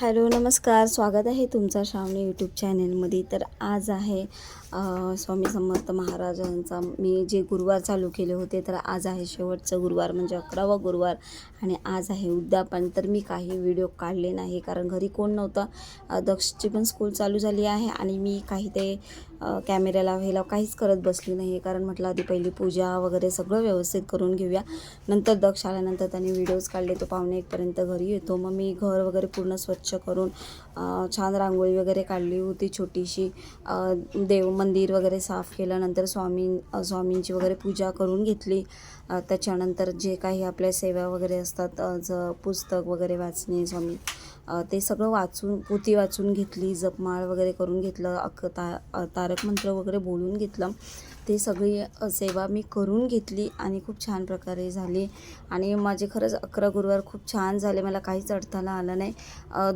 Hello नमस्कार. स्वागत आहे तुमचा श्रावणी यूट्यूब चॅनेलमध्ये तर आज आहे स्वामी समर्थ महाराजांचा मी जे गुरुवार चालू केले होते तर आज आहे शेवटचं गुरुवार म्हणजे अकरावा गुरुवार. आणि आज आहे उद्यापन तर मी काही व्हिडिओ काढले नाही कारण घरी कोण नव्हतं. दक्षची पण स्कूल चालू झाली आहे आणि मी काही ते कॅमेऱ्याला व्हायला काहीच करत बसली नाही कारण म्हटलं आधी पहिली पूजा वगैरे सगळं व्यवस्थित करून घेऊया. नंतर दक्ष आल्यानंतर त्यांनी व्हिडिओज काढले तो पाहुणे एकपर्यंत घरी येतो. मग मी घर वगैरे पूर्ण स्वच्छ करून छान रांगोळी वगैरे काढली होती छोटीशी. देव मंदिर वगैरे साफ केलं नंतर स्वामी स्वामींची वगैरे पूजा करून घेतली. त्याच्यानंतर जे काही आपल्या सेवा वगैरे असतात ज पुस्तक वगैरे वाचणे स्वामी ते सगळं वाचून पोती वाचून घेतली जपमाळ वगैरे करून घेतलं अक ता तारक मंत्र वगैरे बोलून घेतलं. ते सगळी सेवा मी करून घेतली आणि खूप छान प्रकारे झाली. आणि माझे खरंच अकरा गुरुवार खूप छान झाले. मला काहीच अडथळा आला नाही.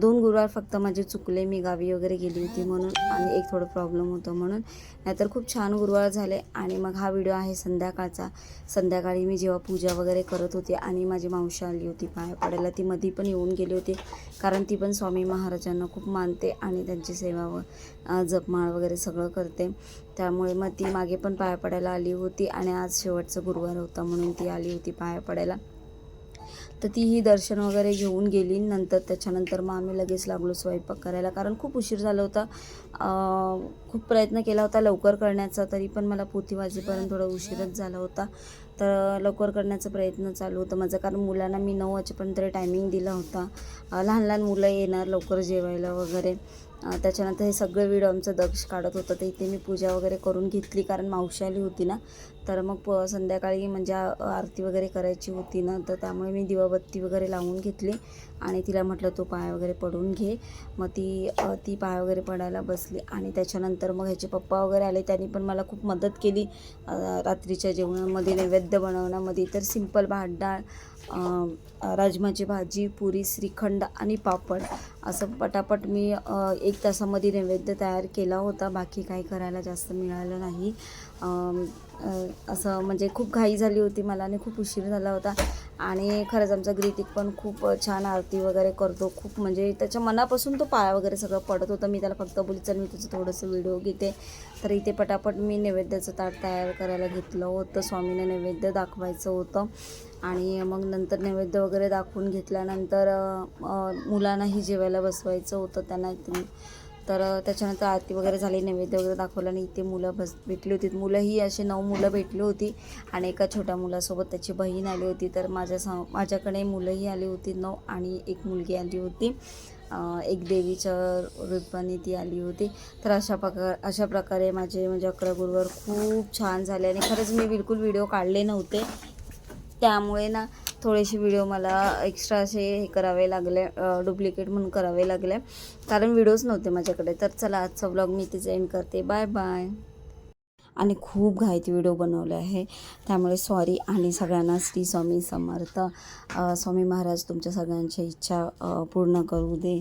दोन गुरुवार फक्त माझे चुकले मी गावी वगैरे गेली होती म्हणून आणि एक थोडं प्रॉब्लेम होतं म्हणून. नाहीतर खूप छान गुरुवार झाले आणि मग हा व्हिडिओ आहे संध्याकाळचा. संध्याकाळी मी जेव्हा पूजा वगैरे करत होती आणि माझी मावशी आली होती पाया पडायला ती मधी पण येऊन गेली होती. कारण ती पण स्वामी महाराजांना खूप मानते आणि त्यांची सेवा व जपमाळ वगैरे सगळं करते. त्यामुळे मग ती मागे पण पाया पडायला आली होती आणि आज शेवटचा गुरुवार होता म्हणून ती आली होती पाया पडायला. तर तीही दर्शन वगैरे घेऊन गेली. नंतर त्याच्यानंतर मग आम्ही लगेच लागलो स्वयंपाक करायला. कारण खूप उशीर झाला होता. खूप प्रयत्न केला होता लवकर करण्याचा तरी पण मला पोथी वाजेपर्यंत थोडा उशीरच झाला होता. तर लवकर करण्याचा प्रयत्न चालू होता माझं. कारण मुलांना मी नऊ वाजेपर्यंत टायमिंग दिला होता. लहान लहान मुलं येणार लवकर जेवायला वगैरे. त्याच्यानंतर हे सगळं व्हिडिओ आमचं दक्ष काढत होतं. तर इथे मी पूजा वगैरे करून घेतली कारण मावशी आली होती ना. तर मग प संध्याकाळी म्हणजे आरती वगैरे करायची होती ना. तर त्यामुळे मी दिवाबत्ती वगैरे लावून घेतली. आणि तिला म्हटलं तू पाय वगैरे पडून घे. मग ती ती पाय वगैरे पडायला बसली. आणि त्याच्यानंतर मग ह्याचे पप्पा वगैरे आले. त्यांनी पण मला खूप मदत केली. रात्रीच्या जेवणामध्ये नैवेद्य बनवण्यामध्ये. तर सिंपल भात डाळ राजमाची भाजी पुरी श्रीखंड आणि पापड. असं पटापट मी एक तासामध्ये नैवेद्य तयार केला होता. बाकी काही करायला जास्त मिळालं नाही. असं म्हणजे खूप घाई झाली होती मला आणि खूप उशीर झाला होता. आणि खरंच आमचा ग्रीतिक पण खूप छान आरती वगैरे करतो. खूप म्हणजे त्याच्या मनापासून तो पाया वगैरे सगळं पडत होतं. मी त्याला फक्त बोली चल मी तुझं थोडंसं व्हिडिओ घेते. तर इथे पटापट मी नैवेद्याचं ताट तयार करायला घेतलं होतं. स्वामीने नैवेद्य दाखवायचं होतं. आणि मग नंतर नैवेद्य वगैरे दाखवून घेतल्यानंतर मुलांनाही जेवायला बसवायचं होतं. त्यांना तर त्याच्यानंतर आरती वगैरे झाली नैवेद्य वगैरे दाखवलं आणि इथे मुलं बस भेटली होती. मुलंही असे नऊ मुलं भेटली होती आणि एका छोट्या मुलासोबत त्याची बहीण आली होती. तर माझ्या स माझ्याकडे मुलंही आली होती नऊ आणि एक मुलगी आली होती. एक देवीच्या रूपाने ती आली होती. तर अशा प्रकार अशा प्रकारे माझे म्हणजे अकरा गुरुवार खूप छान झाले आणि खरंच मी बिलकुल व्हिडिओ काढले नव्हते. त्यामुळे ना थोडेसे व्हिडिओ मला एक्स्ट्रा असे हे करावे लागले डुप्लिकेट म्हणून करावे लागले. कारण व्हिडिओज नव्हते माझ्याकडे. तर चला आजचा ब्लॉग मी तिचं एंड करते. बाय बाय आणि खूप घाईत व्हिडिओ बनवले आहे. त्यामुळे सॉरी आणि सगळ्यांना श्री स्वामी समर्थ. स्वामी महाराज तुमच्या सगळ्यांच्या इच्छा पूर्ण करू दे.